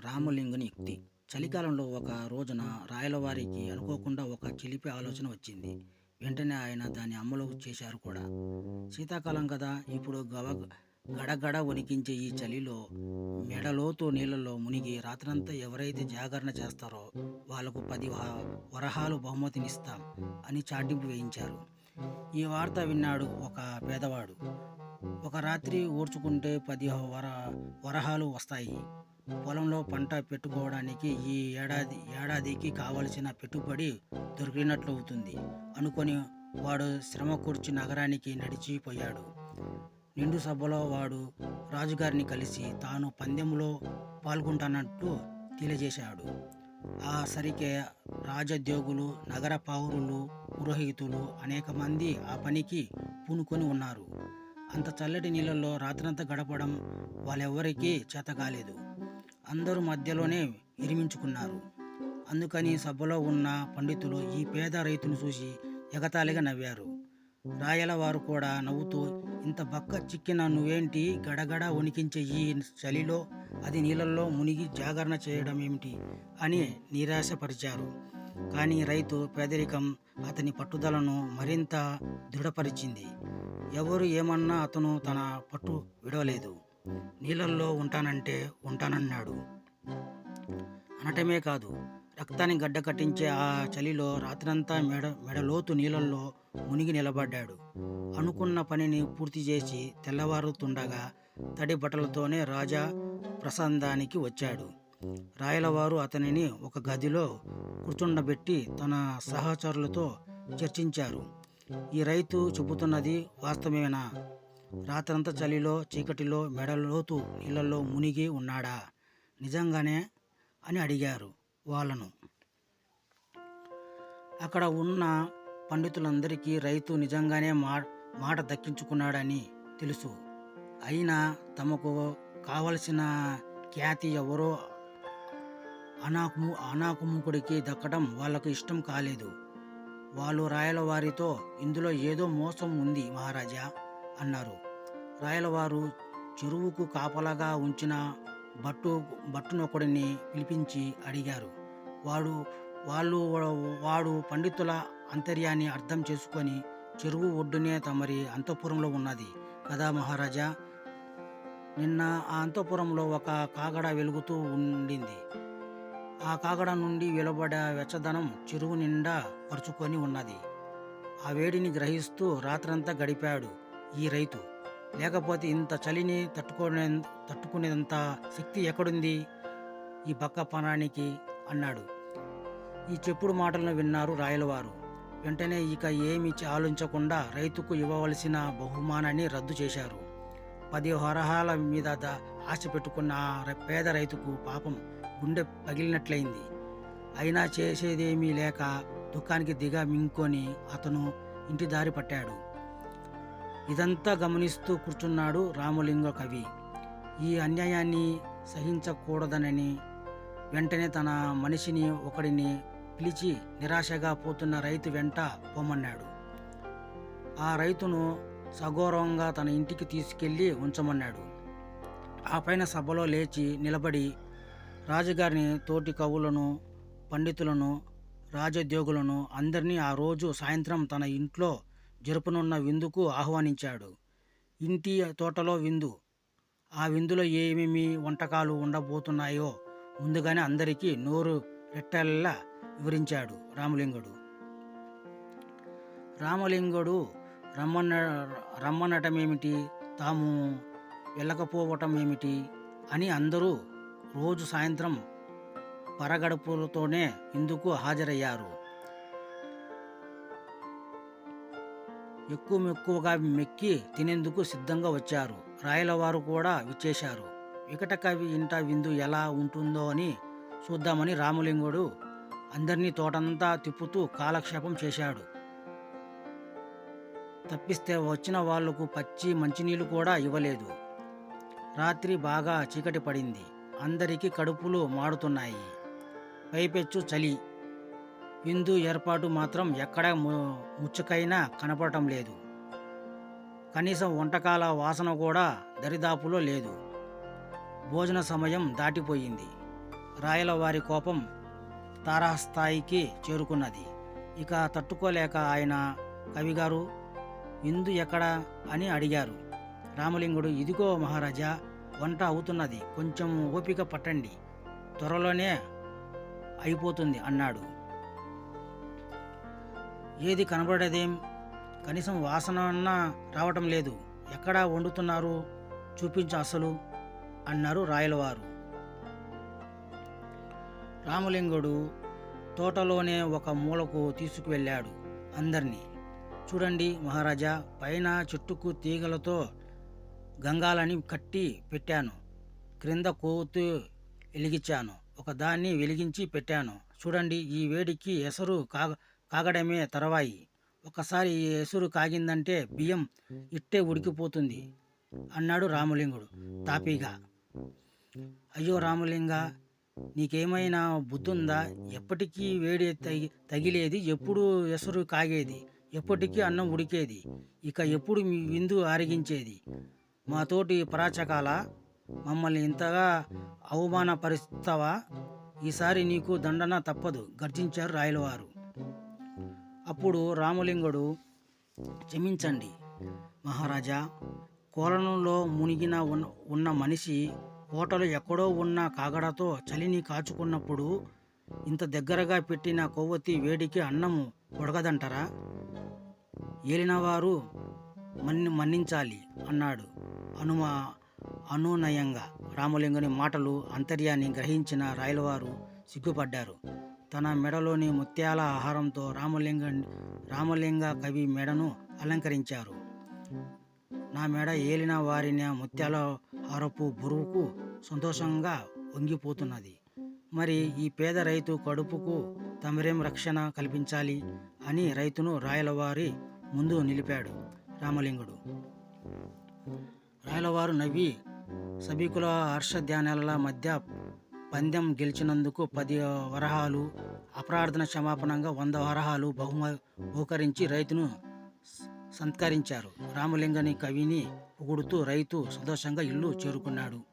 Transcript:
రామలింగుని యుక్తి. చలికాలంలో ఒక రోజున రాయలవారికి అనుకోకుండా ఒక చిలిపి ఆలోచన వచ్చింది. వెంటనే ఆయన దాన్ని అమలు చేశారు కూడా. శీతాకాలం కదా ఇప్పుడు గవ గడగడ వణికించే ఈ చలిలో మెడలోతు నీళ్ళలో మునిగి రాత్రంతా ఎవరైతే జాగరణ చేస్తారో వాళ్ళకు పది వరహాలు బహుమతినిస్తాం అని చాటింపు వేయించారు. ఈ వార్త విన్నాడు ఒక పేదవాడు. ఒక రాత్రి ఓర్చుకుంటే పది వర వరహాలు వస్తాయి. పొలంలో పంట పెట్టుకోవడానికి ఈ ఏడాది ఏడాదికి కావలసిన పెట్టుబడి దొరికినట్లు అవుతుంది అనుకొని వాడు శ్రమ కూర్చి నగరానికి నడిచిపోయాడు నిండు సభలో వాడు రాజుగారిని కలిసి తాను పందెంలో పాల్గొంటానట్టు తెలియజేశాడు. ఆ సరికే రాజోద్యోగులు నగర పౌరులు పురోహితులు అనేక మంది ఆ పనికి పూనుకొని ఉన్నారు. అంత చల్లటి నీళ్ళల్లో రాత్రంతా గడపడం వాళ్ళెవ్వరికీ చేత కాలేదు. అందరూ మధ్యలోనే విరిమించుకున్నారు. అందుకని సభలో ఉన్న పండితులు ఈ పేద రైతును చూసి ఎగతాళిగా నవ్వారు. రాయల వారు కూడా నవ్వుతూ ఇంత బక్క చిక్కిన నువ్వేంటి? గడగడ వణికించే ఈ చలిలో అది నీళ్ళల్లో మునిగి జాగరణ చేయడం ఏమిటి? అని నిరాశపరిచారు. కానీ రైతు పేదరికం అతని పట్టుదలను మరింత దృఢపరిచింది. ఎవరు ఏమన్నా అతను తన పట్టు విడవలేదు. నీళ్ళల్లో ఉంటానంటే ఉంటానన్నాడు. అనటమే కాదు రక్తాన్ని గడ్డ కట్టించే ఆ చలిలో రాత్రంతా మెడ మెడలోతు నీళ్ళల్లో మునిగి నిలబడ్డాడు. అనుకున్న పనిని పూర్తి చేసి తెల్లవారుతుండగా తడి బట్టలతోనే రాజా ప్రసందానికి వచ్చాడు. రాయలవారు అతనిని ఒక గదిలో కూర్చుండబెట్టి తన సహచరులతో చర్చించారు. ఈ రైతు చెబుతున్నది వాస్తవమేనా? రాత్రంతా చలిలో చీకటిలో మెడలోతు నీళ్ళల్లో మునిగి ఉన్నాడా? నిజంగానే? అని అడిగారు వాళ్ళను. అక్కడ ఉన్న పండితులందరికీ రైతు నిజంగానే మా మాట దక్కించుకున్నాడని తెలుసు. అయినా తమకు కావలసిన ఖ్యాతి ఎవరో అనాకుము అనాకుముకుడికి దక్కడం వాళ్ళకు ఇష్టం కాలేదు. వాళ్ళు రాయల వారితో ఇందులో ఏదో మోసం ఉంది మహారాజా అన్నారు. రాయలవారు చెరువుకు కాపలాగా ఉంచిన భట్టు భట్టునొకడిని పిలిపించి అడిగారు. వాడు వాళ్ళు వాడు పండితుల అంతర్యాన్ని అర్థం చేసుకొని చెరువు ఒడ్డునే తమరి అంతఃపురంలో ఉన్నది. కదా మహారాజా? నిన్న ఆ అంతఃపురంలో ఒక కాగడ వెలుగుతూ ఉండింది. ఆ కాగడ నుండి వెలువడ వెచ్చదనం చెరువు నిండా పరుచుకొని ఉన్నది. ఆ వేడిని గ్రహిస్తూ రాత్రంతా గడిపాడు ఈ రైతు. లేకపోతే ఇంత చలిని తట్టుకునే తట్టుకునేంత శక్తి ఎక్కడుంది? ఈ బక్క పనానికి అన్నాడు. ఈ చెప్పుడు మాటలను విన్నారు రాయలవారు. వెంటనే ఇక ఏమి ఆలోచించకుండా రైతుకు ఇవ్వవలసిన బహుమానాన్ని రద్దు చేశారు. పది వరహాల మీద ఆశ పెట్టుకున్న ఆ పేద రైతుకు పాపం గుండె పగిలినట్లయింది. అయినా చేసేదేమీ లేక దుఃఖానికి దిగ మింగుకొని అతను ఇంటి దారి పట్టాడు. ఇదంతా గమనిస్తూ కూర్చున్నాడు రామలింగ కవి. ఈ అన్యాయాన్ని సహించకూడదనని వెంటనే తన మనిషిని ఒకడిని పిలిచి నిరాశగా పోతున్న రైతు వెంట పోమన్నాడు. ఆ రైతును సగౌరవంగా తన ఇంటికి తీసుకెళ్ళి ఉంచమన్నాడు. ఆ పైన సభలో లేచి నిలబడి రాజుగారిని తోటి కవులను పండితులను రాజోద్యోగులను అందరినీ ఆ రోజు సాయంత్రం తన ఇంట్లో జరుపునున్న విందుకు ఆహ్వానించాడు. ఇంటి తోటలో విందు. ఆ విందులో ఏమేమి వంటకాలు ఉండబోతున్నాయో ముందుగానే అందరికీ నోరు రెట్టెల్లా వివరించాడు రామలింగుడు. రామలింగుడు రమ్మన రమ్మనటమేమిటి? తాము వెళ్ళకపోవటం ఏమిటి అని అందరూ రోజు సాయంత్రం పరగడుపులతోనే ఇందుకు హాజరయ్యారు. ఎక్కువ ఎక్కువగా మెక్కి తినేందుకు సిద్ధంగా వచ్చారు. రాయలవారు కూడా విచ్చేశారు. వికట కవి ఇంట విందు ఎలా ఉంటుందో అని చూద్దామని రామలింగుడు అందరినీ తోటంతా తిప్పుతూ కాలక్షేపం చేశాడు. తప్పిస్తే వచ్చిన వాళ్ళకు పచ్చి మంచినీళ్ళు కూడా ఇవ్వలేదు. రాత్రి బాగా చీకటి పడింది. అందరికీ కడుపులు మాడుతున్నాయి. పైపెచ్చు చలి. విందు ఏర్పాటు మాత్రం ఎక్కడ ము- ముచ్చుకైనా కనపడటం లేదు. కనీసం వంటకాల వాసన కూడా దరిదాపులో లేదు. భోజన సమయం దాటిపోయింది. రాయల వారి కోపం తారాస్థాయికి చేరుకున్నది. ఇక తట్టుకోలేక ఆయన కవిగారు విందు ఎక్కడ? అని అడిగారు. రామలింగుడు ఇదిగో మహారాజా వంట అవుతున్నది. కొంచెం ఓపిక పట్టండి. త్వరలోనే అయిపోతుంది అన్నాడు. ఏది కనబడదేం? కనీసం వాసన అన్నా రావటం లేదు. ఎక్కడా వండుతున్నారు? చూపించు అసలు అన్నారు రాయలవారు. రామలింగుడు తోటలోనే ఒక మూలకు తీసుకువెళ్ళాడు అందరినీ. చూడండి మహారాజా పైన చెట్టుకు తీగలతో గంగాలని కట్టి పెట్టాను. క్రింద కోతు వెలిగించాను. ఒకదాన్ని వెలిగించి పెట్టాను. చూడండి ఈ వేడికి ఎసరు కాగ కాగడమే తరవాయి. ఒకసారి ఈ ఎసురు కాగిందంటే బియ్యం ఇట్టే ఉడికిపోతుంది అన్నాడు రామలింగుడు తాపీగా. అయ్యో రామలింగ నీకేమైనా బుద్ధుందా? ఎప్పటికీ వేడి తగి తగిలేది ఎప్పుడు ఎసరు కాగేది ఎప్పటికీ అన్నం ఉడికేది ఇక ఎప్పుడు మీ విందు ఆరగించేది. మాతోటి పరాచకాల మమ్మల్ని ఇంతగా అవమానపరుస్తావా? ఈసారి నీకు దండన తప్పదు గర్జించారు రాయలవారు. అప్పుడు రామలింగుడు క్షమించండి మహారాజా కోలనంలో మునిగిన ఉన్న మనిషి హోటలు ఎక్కడో ఉన్న కాగడతో చలిని కాచుకున్నప్పుడు ఇంత దగ్గరగా పెట్టిన కొవ్వొత్తి వేడికి అన్నము ఉడకదంటారా ఏలినవారు మన్ని మన్నించాలి అన్నాడు. హనుమ అనునయంగా రామలింగుని మాటలు అంతర్యాన్ని గ్రహించిన రాయలవారు సిగ్గుపడ్డారు. తన మెడలోని ముత్యాల ఆహారంతో రామలింగ రామలింగ కవి మెడను అలంకరించారు. నా మెడ ఏలిన వారిని ముత్యాల హారపు బరువుకు సంతోషంగా వంగిపోతున్నది. మరి ఈ పేద రైతు కడుపుకు తమరేం రక్షణ కల్పించాలి అని రైతును రాయలవారి ముందు నిలిపాడు రామలింగుడు. రాయలవారు నవ్వి సభికుల హర్షధ్యానాల మధ్య పందెం గెలిచినందుకు పది వరహాలు అప్రార్థన క్షమాపణంగా వంద వరహాలు బహుమ బహుకరించి రైతును సత్కరించారు. రామలింగని కవిని పొగుడుతూ రైతు సంతోషంగా ఇల్లు చేరుకున్నాడు.